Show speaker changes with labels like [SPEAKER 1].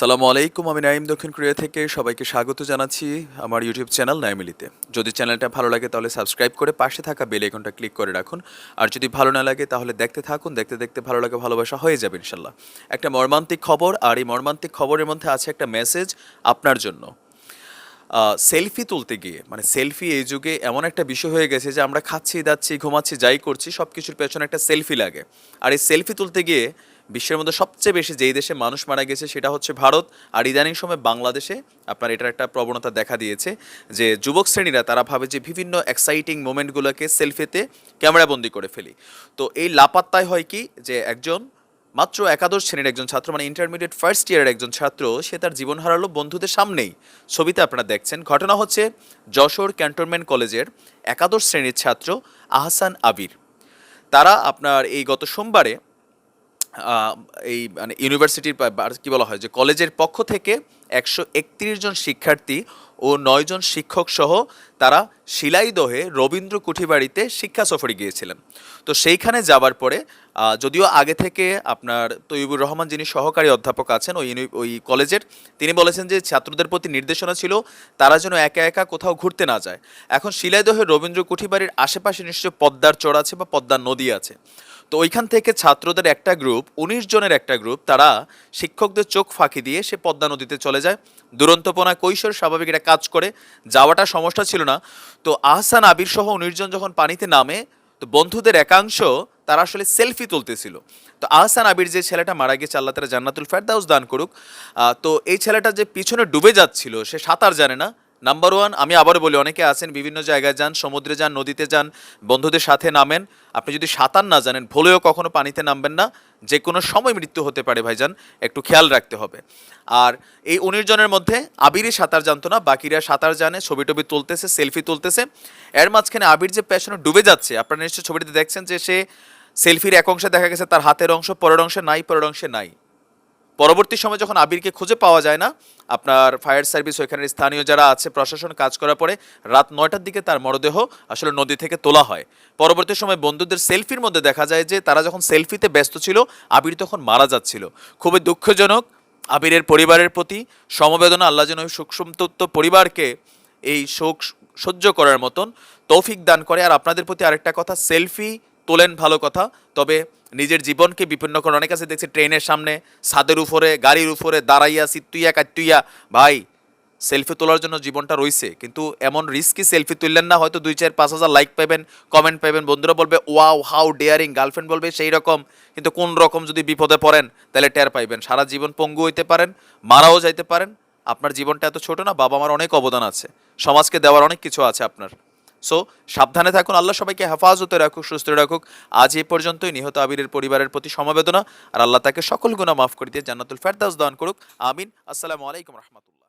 [SPEAKER 1] আসসালামু আলাইকুম, আমি নাইম দক্ষিণ কোরিয়া থেকে সবাইকে স্বাগত জানাচ্ছি আমার ইউটিউব চ্যানেল নাইমিলিতে। যদি চ্যানেলটা ভালো লাগে তাহলে সাবস্ক্রাইব করে পাশে থাকা বেল আইকনটা ক্লিক করে রাখুন। আর যদি ভালো না লাগে তাহলে দেখতে থাকুন, দেখতে দেখতে ভালো লাগে ভালোবাসা হয়ে যাবে ইনশাল্লাহ। একটা মর্মান্তিক খবর, আর এই মর্মান্তিক খবরের মধ্যে আছে একটা মেসেজ আপনার জন্য। সেলফি তুলতে গিয়ে মানে সেলফি এই যুগে এমন একটা বিষয় হয়ে গেছে যে আমরা খাচ্ছি, দাচ্ছি, ঘুমাচ্ছি, যাই করছি সব কিছুর পেছনে একটা সেলফি লাগে। আর এই সেলফি তুলতে গিয়ে বিশ্বের মধ্যে সবচেয়ে বেশি যেই দেশে মানুষ মারা গেছে সেটা হচ্ছে ভারত। আর ইদানিং সময় বাংলাদেশে আপনার এটার একটা প্রবণতা দেখা দিয়েছে যে যুবক শ্রেণীরা তারা ভাবে যে বিভিন্ন এক্সাইটিং মোমেন্টগুলোকে সেলফিতে ক্যামেরাবন্দি করে ফেলি। তো এই লাপাত্তায় হয় কি যে একজন মাত্র একাদশ শ্রেণির একজন ছাত্র মানে ইন্টারমিডিয়েট ফার্স্ট ইয়ারের একজন ছাত্র, সে তার জীবন হারালো বন্ধুদের সামনেই। ছবিতে আপনারা দেখছেন। ঘটনা হচ্ছে যশোর ক্যান্টনমেন্ট কলেজের একাদশ শ্রেণির ছাত্র আহসান আবির। তারা আপনার এই গত সোমবারে এই মানে ইউনিভার্সিটির কি বলা হয় যে কলেজের পক্ষ থেকে একশো একত্রিশ জন শিক্ষার্থী ও নয়জন শিক্ষক সহ তারা শিলাইদহে রবীন্দ্র কুঠিবাড়িতে শিক্ষা সফরে গিয়েছিলেন। তো সেইখানে যাবার পরে যদিও আগে থেকে আপনার তৈবুর রহমান যিনি সহকারী অধ্যাপক আছেন, ওই ওই কলেজের, তিনি বলেছেন যে ছাত্রদের প্রতি নির্দেশনা ছিল তারা যেন একা একা কোথাও ঘুরতে না যায়। এখন শিলাইদহে রবীন্দ্র কুঠিবাড়ির আশেপাশে নিশ্চয় পদ্মার চর আছে বা পদ্মার নদী আছে। তো ওইখান থেকে ছাত্রদের একটা গ্রুপ উনিশ জনের একটা গ্রুপ তারা শিক্ষকদের চোখ ফাঁকি দিয়ে সে পদ্মা নদীতে চলে যায়। দুরন্তপনা কৈশোর স্বাভাবিক এটা কাজ করে, যাওয়াটা সমস্যা ছিল না। তো আহসান আবির সহ উনিশ জন যখন পানিতে নামে, তো বন্ধুদের একাংশ তারা আসলে সেলফি তুলতেছিল। তো আহসান আবির যে ছেলেটা মারা গেছে আল্লাহ তারা জান্নাতুল ফেরদাউস দান করুক। তো এই ছেলেটা যে পিছনে ডুবে যাচ্ছিল, সে সাঁতার জানে না। নাম্বার ওয়ান আমি আবারও বলি, অনেকে আছেন, বিভিন্ন জায়গায় যান, সমুদ্রে যান, নদীতে যান, বন্ধুদের সাথে নামেন। আপনি যদি সাঁতার না জানেন, ভুলেও কখনো পানিতে নামবেন না। যে কোনো সময় মৃত্যু হতে পারে, ভাইজান, একটু খেয়াল রাখতে হবে। আর এই উনিশ জনের মধ্যে আবিরই সাঁতার জানতো না, বাকিরা সাঁতার জানে, ছবি টবি তুলতেছে, সেলফি তুলতেছে। এর মাঝখানে আবির যে পেছনে ডুবে যাচ্ছে, আপনারা নিশ্চয়ই ছবিটিতে দেখছেন যে সে সেলফির এক অংশে দেখা গেছে, তার হাতের অংশ, পরের অংশে নাই, পরের অংশে নাই। পরবর্তী সময় যখন আবিরকে খুঁজে পাওয়া যায় না, আপনার ফায়ার সার্ভিস ওইখানের স্থানীয় যারা আছে, প্রশাসন কাজ করার পরে রাত নয়টার দিকে তার মরদেহ আসলে নদী থেকে তোলা হয়। পরবর্তী সময় বন্ধুদের সেলফির মধ্যে দেখা যায় যে তারা যখন সেলফিতে ব্যস্ত ছিল, আবির তখন মারা যাচ্ছিল। খুবই দুঃখজনক, আবিরের পরিবারের প্রতি সমবেদনা, আল্লাহ যেন সুখসন্তপ্ত পরিবারকে এই শোক সহ্য করার মতন তৌফিক দান করে। আর আপনাদের প্রতি আরেকটা কথা, সেলফি তোলেন ভালো কথা, তবে নিজের জীবনকে বিপন্ন করে অনেক আছে দেখছি ট্রেনের সামনে, ছাদের উপরে, গাড়ির উপরে দাঁড়াইয়া সিতুইয়া কাটুইয়া। ভাই, সেলফি তোলার জন্য জীবনটা রইছে, কিন্তু এমন রিস্কি সেলফি তুললেন না? হয়তো দুই চার, পাঁচ হাজার লাইক পাবেন কমেন্ট পাবেন বন্ধুরা বলবে ওয়াও হাউ ডেয়ারিং গার্লফ্রেন্ড বলবে, সেই রকম। কিন্তু কোন রকম যদি বিপদে পড়েন, তাহলে টের পাইবেন। সারা জীবন পঙ্গু হইতে পারেন, মারাও যাইতে পারেন। আপনার জীবনটা এত ছোট না বাবা মার অনেক অবদান আছে। সমাজকে দেওয়ার অনেক কিছু আছে আপনার। সো সাবধানে থাকুন, আল্লাহ সবাইকে হেফাজতে রাখুক, সুস্থ রাখুক। আজ এ পর্যন্তই, নিহত আবিরের পরিবারের প্রতি সমবেদনা। আর আল্লাহ তাকে সকল গুণা মাফ করে দিয়ে জান্নাতুল ফেরদাস দান করুক। আমিন। আসসালামু আলাইকুম রহমতুল্লাহ।